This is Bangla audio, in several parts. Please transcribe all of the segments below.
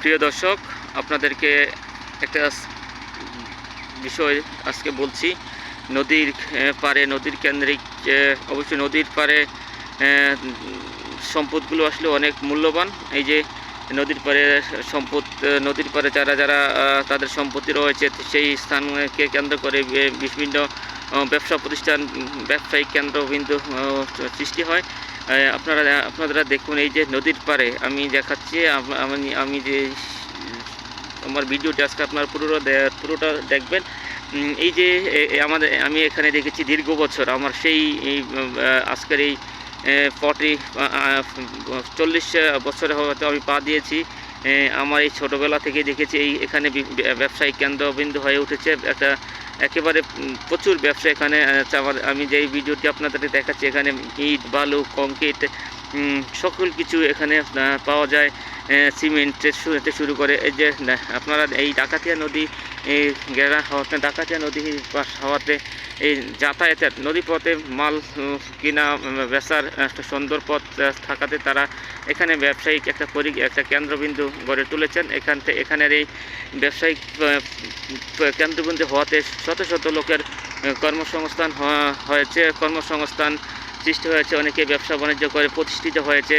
প্রিয় দর্শক আপনাদেরকে একটা বিষয় আজকে বলছি। নদীর পাড়ে নদীর কেন্দ্রিক অবশ্যই নদীর আহ, সম্পদগুলো আসলে অনেক মূল্যবান। এই যে নদীর পাড়ে সম্পদ নদীর পাড়ে যারা যারা তাদের সম্পত্তি রয়েছে সেই স্থানকে কেন্দ্র করে বিভিন্ন ব্যবসা প্রতিষ্ঠান ব্যবসায়িক কেন্দ্রবিন্দু সৃষ্টি হয়। আপনারা আপনারা দেখুন এই যে নদীর পারে আমি দেখাচ্ছি, আমি আমি যে আমার ভিডিওটি আজকে আপনার পুরোটা পুরোটা দেখবেন। এই যে আমাদের, আমি এখানে দেখেছি দীর্ঘ বছর আমার সেই আজকের এই ফর্টি চল্লিশ বছরে হয়তো আমি পা দিয়েছি। আমার এই ছোটোবেলা থেকে দেখেছি, এই এখানে ব্যবসায়িক কেন্দ্রবিন্দু হয়ে উঠেছে। একটা একেবারে প্রচুর ব্যবসা এখানে আমার আমি যেই ভিডিওটি আপনাদের দেখাচ্ছি, এখানে ইট, বালু, কংক্রিট সকল কিছু এখানে পাওয়া যায় সিমেন্টের শুরু করে, এই যে আপনারা এই ডাকাতিয়া নদী এই গেরা হওয়াতে ডাকাতিয়া নদী পাশ হওয়াতে এই যাতায়াতের নদী পথে মাল কিনা বেচার, একটা সুন্দর পথ থাকাতে তারা এখানে ব্যবসায়িক একটা পরি, একটা কেন্দ্রবিন্দু গড়ে তুলেছেন। এখান থেকে এখানের এই ব্যবসায়িক কেন্দ্রবিন্দু হওয়াতে শত শত লোকের কর্মসংস্থান হয়েছে। কর্মসংস্থান সৃষ্টি হয়েছে, অনেকে ব্যবসা বাণিজ্য করে প্রতিষ্ঠিত হয়েছে।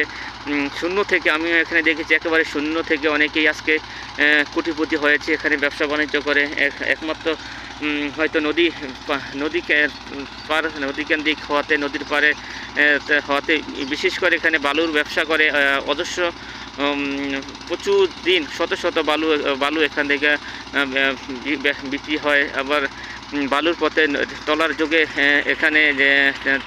শূন্য থেকে আমিও এখানে দেখেছি একেবারে শূন্য থেকে অনেকেই আজকে কোটিপতি হয়েছে, এখানে ব্যবসা বাণিজ্য করে। এক- একমাত্র হয়তো নদী নদী পার, নদী কেন্দ্রিক হওয়াতে, নদীর তে- হওয়াতে, বিশেষ করে এখানে বালুর ব্যবসা করে অজস্র প্রচুর দিন শত শত বালু বালু এখান থেকে বিক্রি হয়। আবার বালুর পথে টলার যুগে এখানে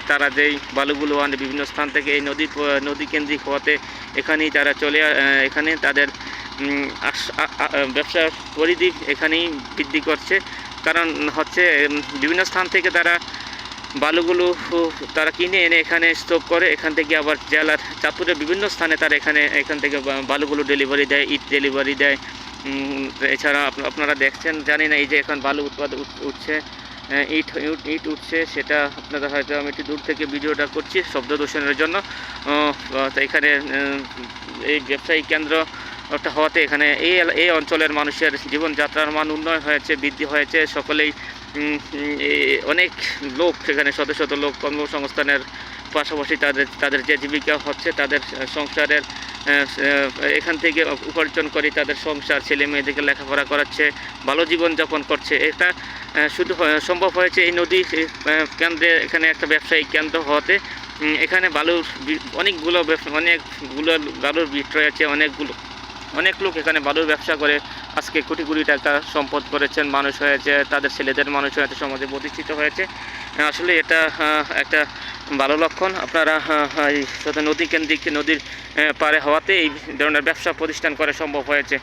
তারা যেই বালুগুলো আনে বিভিন্ন স্থান থেকে, এই নদী নদী কেন্দ্রিক হওয়াতে এখানেই তারা চলে এখানে তাদের ব্যবসার পরিধি এখানেই বৃদ্ধি করছে। কারণ হচ্ছে বিভিন্ন স্থান থেকে তারা বালুগুলো তারা কিনে এনে এখানে স্টোভ করে, এখান থেকে আবার জেলার চাঁদপুরের বিভিন্ন স্থানে তারা এখানে, এখান থেকে বালুগুলো ডেলিভারি দেয় ইট ডেলিভারি দেয়। এছাড়া আপ- আপনারা দেখছেন, জানি না এই যে এখন বালু উৎপাদ উঠছে ইট ইট- উঠছে, সেটা আপনারা হয়তো আমি একটু দূর থেকে ভিডিওটা করছি শব্দ দূষণের জন্য এখানে এই ব্যবসায়িক কেন্দ্র ওটা হওয়াতে এখানে এই এই অঞ্চলের মানুষের জীবনযাত্রার মান উন্নয়ন হয়েছে, বৃদ্ধি হয়েছে, সকলেই অনেক লোক এখানে, শত শত লোক কর্মসংস্থানের পাশাপাশি তাদের তাদের যে জীবিকা হচ্ছে, তাদের সংসারের এখান থেকে উপার্জন করে তাদের সংসার, ছেলে মেয়েদেরকে লেখাপড়া করাচ্ছে, ভালো জীবনযাপন করছে। এটা শুধু সম্ভব হয়েছে এই নদী কেন্দ্রে এখানে একটা ব্যবসায়িক কেন্দ্র হওয়াতে এখানে বালুর অনেকগুলো অনেকগুলো বালুর বিট আছে, অনেকগুলো, অনেক লোক এখানে বালুর ব্যবসা করে। আজকে কোটি কোটি টাকা সম্পদ করেছেন, মানুষ হয়েছে, তাদের ছেলেদের মানুষ হয়েছে, সমাজে প্রতিষ্ঠিত হয়েছে। আসলে এটা একটা ভালো লক্ষণ। আপনারা এই নদী কেন্দ্রিক নদীর পারে হওয়াতে এই ধরনের ব্যবসা প্রতিষ্ঠান করা সম্ভব হয়েছে।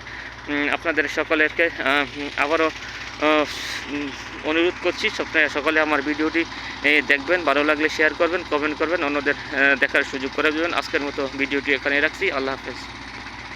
আপনাদের সকলেরকে আবারও অনুরোধ করছি, সপ্তাহে সকলে আমার ভিডিওটি দেখবেন, ভালো লাগলে শেয়ার করবেন কমেন্ট করবেন, অন্যদের দেখার সুযোগ করে দেবেন। আজকের মতো ভিডিওটি এখানে রাখছি। আল্লাহ হাফেজ।